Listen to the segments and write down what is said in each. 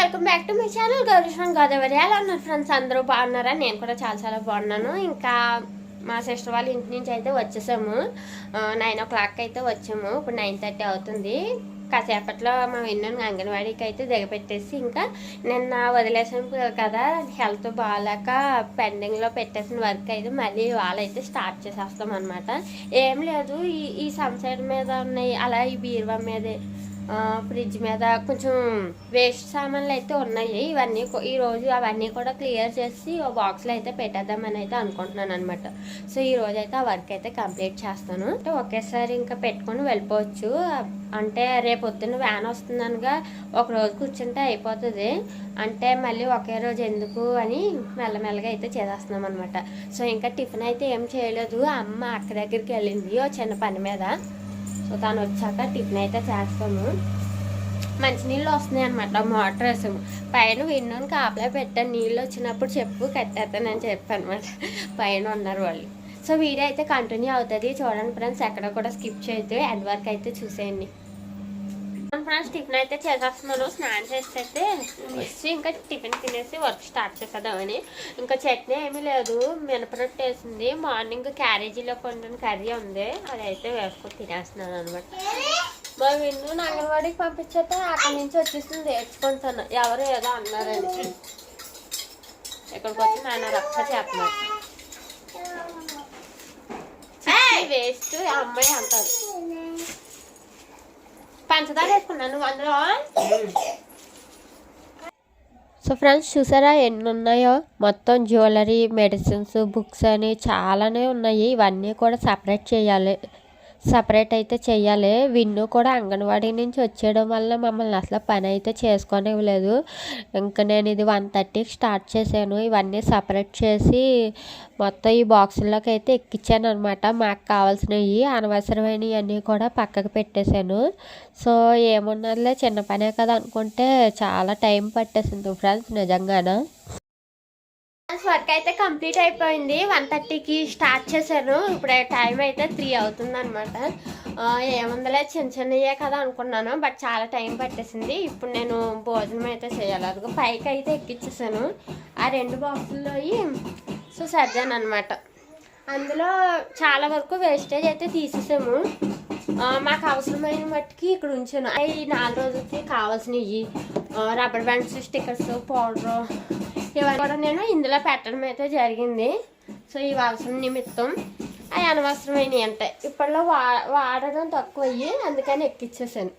Welcome back to my channel Gowriswaram Godavari ఎలా ఉన్నారు friends అందరూ బాగున్నారా? నేను కూడా చాలా చాలా బాగున్నాను. ఇంకా మా సిస్టర్ వాళ్ళ ఇంటి నుంచి అయితే వచ్చేసాము. నైన్ ఓ క్లాక్ అయితే వచ్చాము. ఇప్పుడు నైన్ థర్టీ అవుతుంది. కాసేపట్లో మా విన్నాను అంగన్వాడీకి అయితే దిగపెట్టేసి ఇంకా నిన్న వదిలేసాము కదా హెల్త్ బాగాలేక పెండింగ్లో పెట్టేసిన వర్క్ అయితే మళ్ళీ వాళ్ళైతే స్టార్ట్ చేసేస్తాం అనమాట ఏం లేదు ఈ ఈ సన్సైడ్ మీద ఉన్నాయి అలా ఈ బీరువా మీదే ఫ్రిడ్జ్ మీద కొంచెం వేస్ట్ సామాన్లు అయితే ఉన్నాయి. ఇవన్నీ ఈరోజు ఈ రోజు అవన్నీ కూడా క్లియర్ చేసి ఓ బాక్స్లో అయితే పెట్టేద్దామని అయితే అనుకుంటున్నాను అనమాట సో ఈ రోజు అయితే ఆ వర్క్ అయితే కంప్లీట్ చేస్తాను. అంటే ఒకేసారి ఇంకా పెట్టుకొని వెళ్ళిపోవచ్చు. అంటే రేపు పొద్దున్న వ్యాన్ వస్తుందనగా ఒక రోజు కూర్చుంటే అయిపోతుంది. అంటే మళ్ళీ ఒకే రోజు ఎందుకు అని మెల్లమెల్లగా అయితే చేసేస్తున్నాం అనమాట సో ఇంకా టిఫిన్ అయితే ఏం చేయలేదు. అమ్మ అక్క దగ్గరికి వెళ్ళింది ఓ చిన్న పని మీద. సో తను వచ్చాక టిఫిన్ అయితే చేస్తాము. మంచినీళ్ళు వస్తున్నాయి అనమాట మోటార్ వేసాము. పైన విన్నాను కాపలా పెట్టాను నీళ్ళు వచ్చినప్పుడు చెప్పు కట్టేస్తానని చెప్పాను అనమాట పైన ఉన్నారు వాళ్ళు. సో వీడియో అయితే కంటిన్యూ అవుతుంది. చూడండి ఫ్రెండ్స్ ఎక్కడ కూడా స్కిప్ చేయొద్దు. ఎంతవరకు అయితే చూసేయండి. ఫ్రెండ్స్ టిఫిన్ అయితే చేసేస్తున్నాను స్నానం చేసి అయితే వచ్చి ఇంకా టిఫిన్ తినేసి వర్క్ స్టార్ట్ చేసేద్దామని. ఇంకా చట్నీ ఏమీ లేదు. మినపరొట్టు వేసింది. మార్నింగ్ క్యారేజీలో కొంచెం కర్రీ ఉంది. అది అయితే వేసుకొని తినేస్తున్నాను అనమాట మా విన్ను అంగన్వాడికి పంపించేస్తే అక్కడి నుంచి వచ్చేసింది. నేర్చుకుంటాను. ఎవరు ఏదో అన్నారని ఇక్కడికి వచ్చి నాన్న రక్ష చేస్తున్నారు. వేస్ట్ అమ్మాయి అంటారు. పంచదార వేసుకున్నాను నువ్వు అందులో. సో ఫ్రెండ్స్ చూసారా ఎన్ని ఉన్నాయో మొత్తం జ్యువెలరీ మెడిసిన్స్ బుక్స్ అని చాలానే ఉన్నాయి. ఇవన్నీ కూడా సపరేట్ చేయాలి. సపరేట్ అయితే చెయ్యాలి. విన్ను కూడా అంగన్వాడీ నుంచి వచ్చేయడం వల్ల మమ్మల్ని అసలు పని అయితే చేసుకోనివ్వలేదు. ఇంకా నేను ఇది వన్ థర్టీకి స్టార్ట్ చేశాను. ఇవన్నీ సపరేట్ చేసి మొత్తం ఈ బాక్సుల్లోకి అయితే ఎక్కించాను అనమాట మాకు కావాల్సినవి అనవసరమైనవి అన్నీ కూడా పక్కకు పెట్టేశాను. సో ఏమున్నదిలే చిన్న పనే కదా అనుకుంటే చాలా టైం పట్టేసింది ఫ్రెండ్స్ నిజంగానే? వర్క్ అయితే కంప్లీట్ అయిపోయింది. వన్ థర్టీకి స్టార్ట్ చేశాను ఇప్పుడు టైం అయితే త్రీ అవుతుంది అనమాట ఏముందలే చిన్న చిన్నయే కదా అనుకున్నాను. బట్ చాలా టైం పట్టేసింది. ఇప్పుడు నేను భోజనం అయితే చేయాలి. అదిగో పైకి అయితే ఎక్కించేసాను ఆ రెండు బాక్సుల్లో సో సర్దాను అనమాట అందులో చాలా వరకు వేస్టేజ్ అయితే తీసేసాము. మాకు అవసరమైన మట్టుకి ఇక్కడ ఉంచాను. ఈ నాలుగు రోజులకి కావాల్సినవి రబ్బర్ బ్యాండ్స్ స్టిక్కర్స్ పౌడరు ఇవన్నీ కూడా నేను ఇందులో పెట్టడం అయితే జరిగింది. సో ఈ అవసరం నిమిత్తం. అవి అనవసరమైనవి అంటాయి ఇప్పట్లో వా వాడడం తక్కువ అయ్యి అందుకని ఎక్కిచ్చేసాను.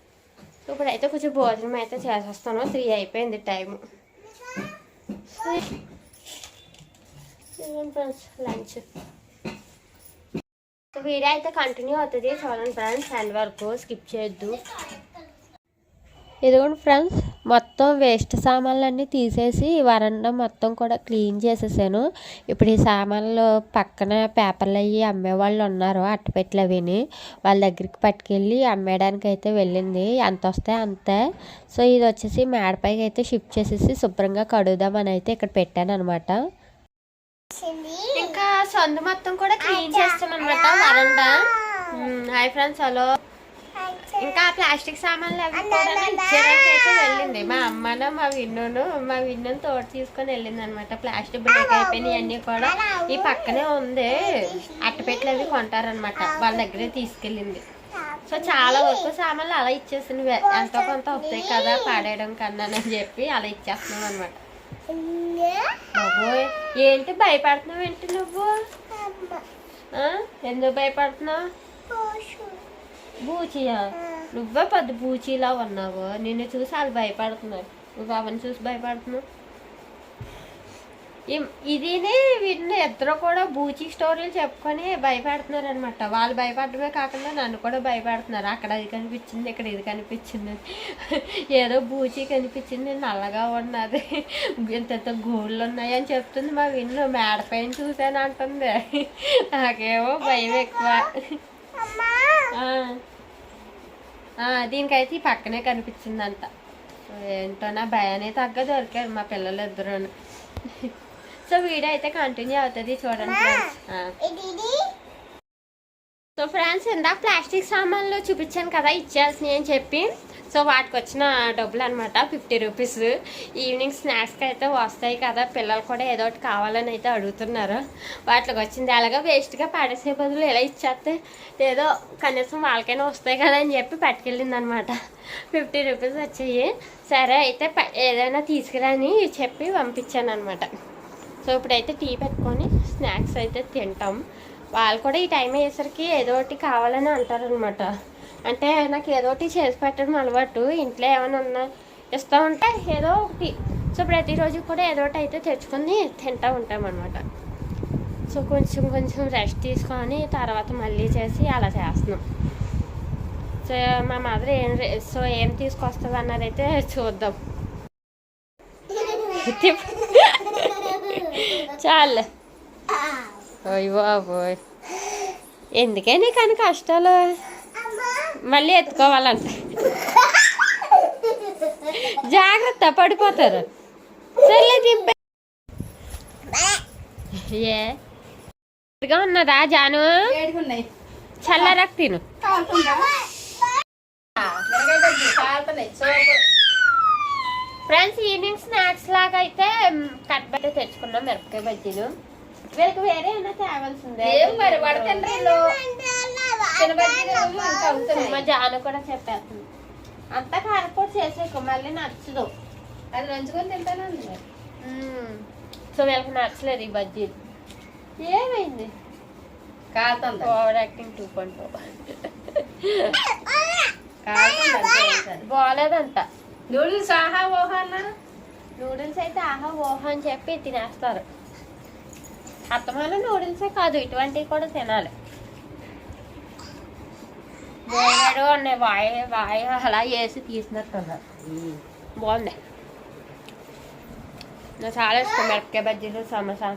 ఇప్పుడైతే కొంచెం భోజనం అయితే చేసేస్తాను. త్రీ అయిపోయింది టైము. Friends lunch. వీడియో అయితే కంటిన్యూ అవుతుంది. చూడండి ఫ్రెండ్స్ హ్యాండ్ వరకు స్కిప్ చేయొద్దు. ఇదిగోండి ఫ్రెండ్స్ మొత్తం వేస్ట్ సామాన్లన్నీ తీసేసి వరండా మొత్తం కూడా క్లీన్ చేసేసాను. ఇప్పుడు ఈ సామాన్లు పక్కన పేపర్లు అవి అమ్మేవాళ్ళు ఉన్నారు అట్టపెట్లు అవిని. వాళ్ళ దగ్గరికి పట్టుకెళ్ళి అమ్మేయడానికి అయితే వెళ్ళింది. ఎంత వస్తే అంతే. సో ఇది వచ్చేసి మేడపైకి అయితే షిఫ్ట్ చేసేసి శుభ్రంగా కడుగుదామని అయితే ఇక్కడ పెట్టాను అనమాట ఇంకా సొంత మొత్తం కూడా క్లీన్ చేస్తాం అనమాట వరండా హాయ్ ఫ్రెండ్స్ హలో ఇంకా ప్లాస్టిక్ సామాన్లు అవి అయితే వెళ్ళింది. మా అమ్మను మా విన్నును మా విన్నును తోట తీసుకొని వెళ్ళింది అనమాట ప్లాస్టిక్ బ్రేక్ అయిపోయినాయి అన్నీ కూడా. ఈ పక్కనే ఉంది అట్టపెట్లు అవి కొంటారనమాట. వాళ్ళ దగ్గరే తీసుకెళ్ళింది. సో చాలా వరకు సామాన్లు అలా ఇచ్చేసినవి ఎంతో కొంత వస్తాయి కదా పాడేయడం కన్నా అని చెప్పి అలా ఇచ్చేస్తున్నాం అనమాట. బాబోయ్. ఏంటి భయపడుతున్నావు ఏంటి నువ్వు? ఎందుకు భయపడుతున్నావు? బూచియా నువ్వే పెద్ద బూచిలా ఉన్నావు? నిన్ను చూసి వాళ్ళు భయపడుతున్నారు. నువ్వు అవన్నీ చూసి భయపడుతున్నావు. ఇదినే వీటిని ఇద్దరు కూడా బూచి స్టోరీలు చెప్పుకొని భయపెడుతున్నారు అనమాట వాళ్ళు భయపడమే కాకుండా నన్ను కూడా భయపెడుతున్నారు. అక్కడ అది కనిపించింది ఇక్కడ ఇది కనిపించింది. ఏదో బూచి కనిపించింది నల్లగా ఉన్నది. ఇంత ఇంత గోళ్ళు ఉన్నాయి అని చెప్తుంది మా విన్ను మేడ పైన అంటుంది. నాకేమో భయం ఎక్కువ. దీనికైతే ఈ పక్కనే కనిపించిందంట. ఏంటో నా భయాన్ని తగ్గ దొరికారు మా పిల్లలు ఇద్దరు. సో వీడియో అయితే కంటిన్యూ అవుతుంది చూడండి. సో ఫ్రెండ్స్ ఇందాక ప్లాస్టిక్ సామాన్లు చూపించాను కదా ఇచ్చేయాల్సినవి అని చెప్పి. సో వాటికి వచ్చిన డబ్బులు అనమాట ఫిఫ్టీ రూపీస్. ఈవినింగ్ స్నాక్స్కి అయితే వస్తాయి కదా పిల్లలు కూడా ఏదో ఒకటి కావాలని అయితే అడుగుతున్నారు. వాటికి వచ్చింది అలాగా వేస్ట్గా పడేసే బదులు ఇలా ఇచ్చేస్తే ఏదో కనీసం వాళ్ళకైనా వస్తాయి కదా అని చెప్పి పట్టుకెళ్ళింది అనమాట ఫిఫ్టీ రూపీస్ వచ్చాయి. సరే అయితే ప- ఏదైనా తీసుకురాని చెప్పి పంపించాను అనమాట సో ఇప్పుడైతే టీ పెట్టుకొని స్నాక్స్ అయితే తింటాం. వాళ్ళు కూడా ఈ టైం అయ్యేసరికి ఏదో ఒకటి కావాలని అంటారనమాట అంటే నాకు ఏదో ఒకటి చేసి పెట్టడం అలవాటు. ఇంట్లో ఏమైనా ఉన్నా ఇస్తూ ఉంటే ఏదో ఒకటి. సో ప్రతిరోజు కూడా ఏదో ఒకటి అయితే తెచ్చుకొని తింటూ ఉంటాం అనమాట సో కొంచెం కొంచెం రెస్ట్ తీసుకొని తర్వాత మళ్ళీ చేసి అలా చేస్తున్నాం. సో మా మదర్ ఏం సో ఏం తీసుకొస్తుంది అన్నది అయితే చూద్దాం. చాలు. ఓయ్ బాబోయ్. ఎందుకని కానీ కష్టాలు? మళ్ళీ ఎత్తుకోవాలంట. జాగ్రత్త పడిపోతారు. సర్లే తిప్పే ఏ? ఇదిగా ఉన్నదా జాను? చల్లరకు తిను. ఫ్రెండ్స్ ఈవినింగ్ స్నాక్స్ లాగా అయితే కట్ బట్ట తెచ్చుకున్నాం మిరపకాయ బజ్జీలు. వీళ్ళకి వేరే ఏమైనా తేవాల్సిందే. ఏం మరి ఇంకా మా జాను కూడా చెప్పేస్తుంది. అంతా కారపొడి చేసేకు మళ్ళీ నచ్చదు. అది నంచుకొని తింటాను అంది మరి. మ్మ్. సో వీళ్ళకి నచ్చలేదు ఈ బజ్జీలు ఏమైంది? కాలుతుంది? ఓవర్ యాక్టింగ్ టూ పాయింట్ బాగాలేదంట. నూడిల్స్ ఆహా ఓహా అన్నారు నూడిల్స్ అయితే ఆహా ఓహో అని చెప్పి తినేస్తారు. అత్తమాన నూడిల్సే కాదు ఇటువంటివి కూడా తినాలి. వేరు ఉన్నాయి వాయి వాయి అలా వేసి తీసినట్టున్నారు బాగుంది నాకు చాలా ఇష్టం మిరపకాయ బజ్జీలు సమోసా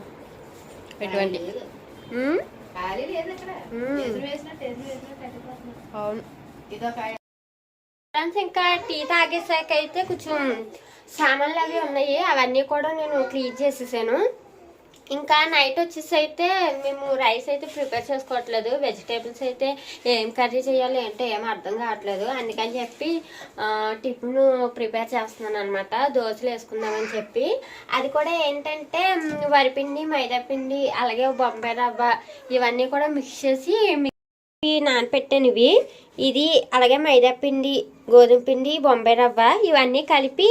ఇటువంటి. అవును. ఫ్రెండ్స్ ఇంకా టీ తాగేసాక అయితే కొంచెం సామాన్లు అవి ఉన్నాయి అవన్నీ కూడా నేను క్లీన్ చేసేసాను. ఇంకా నైట్ వచ్చేసి అయితే మేము రైస్ అయితే ప్రిపేర్ చేసుకోవట్లేదు. వెజిటేబుల్స్ అయితే ఏం కర్రీ చేయాలి అంటే ఏం అర్థం కావట్లేదు. అందుకని చెప్పి టిఫిన్ ప్రిపేర్ చేస్తున్నాను అనమాట దోశలు వేసుకుందామని చెప్పి. అది కూడా ఏంటంటే వరిపిండి వరిపిండి మైదాపిండి అలాగే బొంబాయి రవ్వ ఇవన్నీ కూడా మిక్స్ చేసి ఇవి నానపెట్టాను ఇవి ఇది అలాగే మైదా పిండి గోధుమ పిండి బొంబాయి రవ్వ ఇవన్నీ కలిపి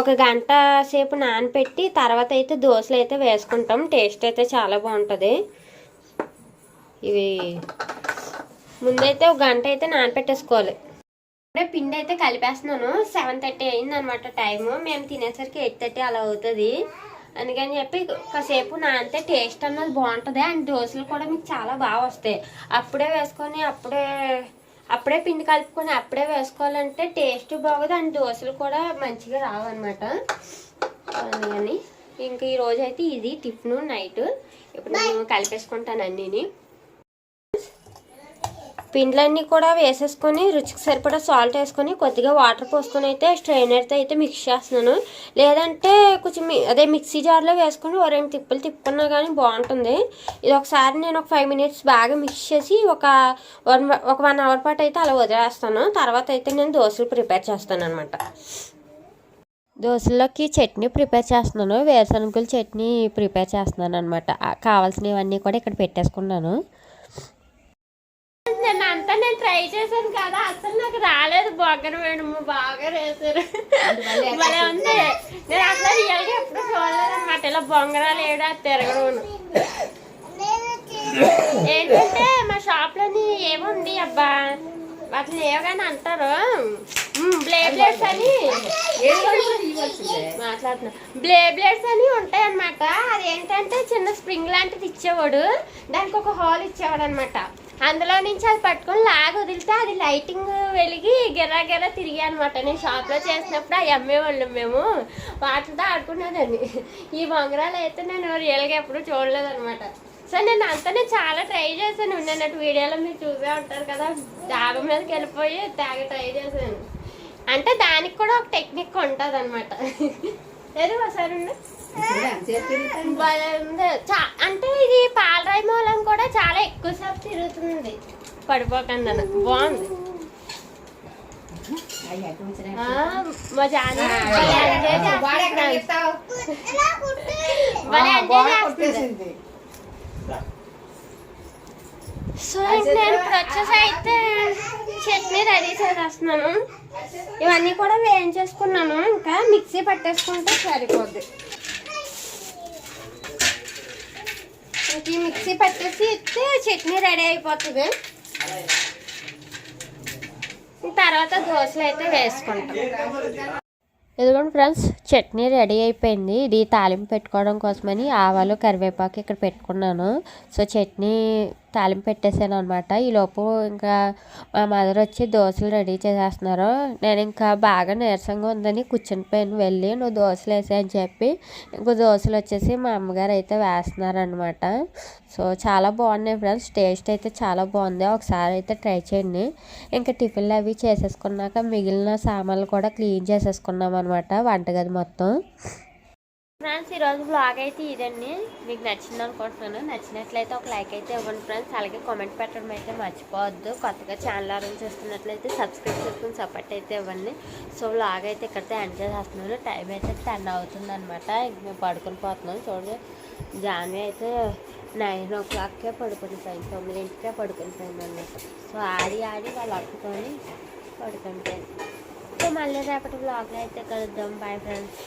ఒక గంట సేపు నానపెట్టి తర్వాత అయితే దోశలు అయితే వేసుకుంటాం. టేస్ట్ అయితే చాలా బాగుంటుంది. ఇవి ముందైతే ఒక గంట అయితే నానపెట్టేసుకోవాలి. ఇప్పుడే పిండి అయితే కలిపేస్తున్నాను. సెవెన్ థర్టీ అయింది అనమాట టైము. మేము తినేసరికి ఎయిట్ థర్టీ అలా అవుతుంది. అందుకని చెప్పి కాసేపు నానితే టేస్ట్ అన్నది బాగుంటుంది అండ్ దోశలు కూడా మీకు చాలా బాగా వస్తాయి. అప్పుడే వేసుకొని అప్పుడే అప్పుడే పిండి కలుపుకొని అప్పుడే వేసుకోవాలంటే టేస్ట్ బాగోదు అండ్ దోశలు కూడా మంచిగా రావన్నమాట. అందుకని ఇంకా ఈరోజు అయితే ఇది టిఫిన్ నైట్. ఇప్పుడు నేను కలిపేసుకుంటాను అన్నీని. పిండ్లన్నీ కూడా వేసేసుకొని రుచికి సరిపడా సాల్ట్ వేసుకొని కొద్దిగా వాటర్ పోసుకొని అయితే స్ట్రైనర్తో అయితే మిక్స్ చేస్తున్నాను. లేదంటే కొంచెం అదే మిక్సీ జార్లో వేసుకొని ఓ రెండు తిప్పులు తిప్పుకున్నా కానీ బాగుంటుంది. ఇది ఒకసారి నేను ఒక ఫైవ్ మినిట్స్ బాగా మిక్స్ చేసి ఒక వన్ ఒక వన్ అవర్ పాటు అయితే అలా వదిలేస్తాను. తర్వాత అయితే నేను దోశలు ప్రిపేర్ చేస్తాను అనమాట దోశల్లోకి చట్నీ ప్రిపేర్ చేస్తున్నాను. వేరుశనగలు చట్నీ ప్రిపేర్ చేస్తున్నాను అనమాట కావాల్సినవన్నీ కూడా ఇక్కడ పెట్టేసుకున్నాను. నేను అంతా నేను ట్రై చేశాను కదా అసలు నాకు రాలేదు. బొగ్గర మేడం బాగా వేసారు భలే ఉంది. నేను అసలు రియల్గా ఎప్పుడు చూడలేదు అనమాట ఇలా బొంగరాలు ఏడా తిరగడం ఏంటంటే మా షాప్లోని ఏముంది అబ్బా? వాటిని ఏవగానే అంటారు. బ్లేబ్లెట్స్ అని. మాట్లాడుతున్నా. బ్లే బ్లేడ్స్ అని ఉంటాయి అనమాట అది ఏంటంటే చిన్న స్ప్రింగ్ లాంటిది ఇచ్చేవాడు. దానికి ఒక హోల్ ఇచ్చేవాడు అనమాట అందులో నుంచి అది పట్టుకొని లాగ వదిలితే అది లైటింగ్ వెలిగి గిరా గిర్రా తిరిగా అనమాట నేను షాప్లో చేసినప్పుడు అవి అమ్మేవాళ్ళం మేము వాటితో ఆడుకునేదాన్ని. ఈ బొంగరాలు అయితే నేను రియల్గా ఎప్పుడు చూడలేదు అనమాట సో నేను అంతనే చాలా ట్రై చేశాను. నిన్నటి వీడియోలో మీరు చూసే ఉంటారు కదా డాబా మీదకి వెళ్ళిపోయి తాగ ట్రై చేశాను. అంటే దానికి కూడా ఒక టెక్నిక్ ఉంటుంది అనమాట ఏదో ఒకసారి అంటే ఇది పాలరాయి మూలం కూడా చాలా ఎక్కువ సేపు తిరుగుతుంది. పడిపోకుండా బాగుంది. మా జాని సో నేను వచ్చేసి అయితే చట్నీ రెడీ చేసేస్తున్నాను. ఇవన్నీ కూడా వేయించేసుకున్నాను. ఇంకా మిక్సీ పట్టేసుకుంటే సరిపోద్ది ఇంక ఈ మిక్సీ పట్టేసి ఇస్తే చట్నీ రెడీ అయిపోతుంది. తర్వాత దోశలు అయితే వేసుకుంటాం. ఇదిగోండి ఫ్రెండ్స్ చట్నీ రెడీ అయిపోయింది. ఇది తాలింపు పెట్టుకోవడం కోసమని ఆవాలు కరివేపాకు ఇక్కడ పెట్టుకున్నాను. సో చట్నీ తాలింపు పెట్టేసాను అనమాట ఈలోపు ఇంకా మా మదర్ వచ్చి దోశలు రెడీ చేసేస్తున్నారు. నేను ఇంకా బాగా నీరసంగా ఉందని కూర్చుని పోయాను వెళ్ళి నువ్వు దోశలు వేసే అని చెప్పి ఇంకో దోశలు వచ్చేసి మా అమ్మగారు అయితే వేస్తున్నారనమాట సో చాలా బాగున్నాయి ఫ్రెండ్స్. టేస్ట్ అయితే చాలా బాగుంది. ఒకసారి అయితే ట్రై చేయండి. ఇంకా టిఫిన్లు అవి చేసేసుకున్నాక మిగిలిన సామాన్లు కూడా క్లీన్ చేసేసుకున్నాం అనమాట వంటగది మొత్తం. ఫ్రెండ్స్ ఈరోజు బ్లాగ్ అయితే ఇదండి. మీకు నచ్చింది అనుకుంటున్నాను. నచ్చినట్లయితే ఒక లైక్ అయితే ఇవ్వండి ఫ్రెండ్స్ అలాగే కామెంట్ పెట్టడం అయితే మర్చిపోవద్దు. కొత్తగా ఛానల్ ఎవరైనా చూస్తున్నట్లయితే సబ్స్క్రైబ్ చేసుకుని సపోర్ట్ అయితే ఇవ్వండి. సో బ్లాగ్ అయితే ఇక్కడితో ఎండ్ చేసేస్తున్నాను. టైం అయితే టెన్ అవుతుంది అనమాట మేము పడుకొని పోతున్నాం. చూడండి. జాన్వి అయితే నైన్ ఓ క్లాక్కే పడుకుని పోయింది. తొమ్మిదింటికే పడుకుని పోయింది అనమాట సో ఆడి ఆడి వాళ్ళు అట్టుకొని పడుకుంటాను సో మళ్ళీ రేపటి బ్లాగ్లో అయితే కలుద్దాం. Bye friends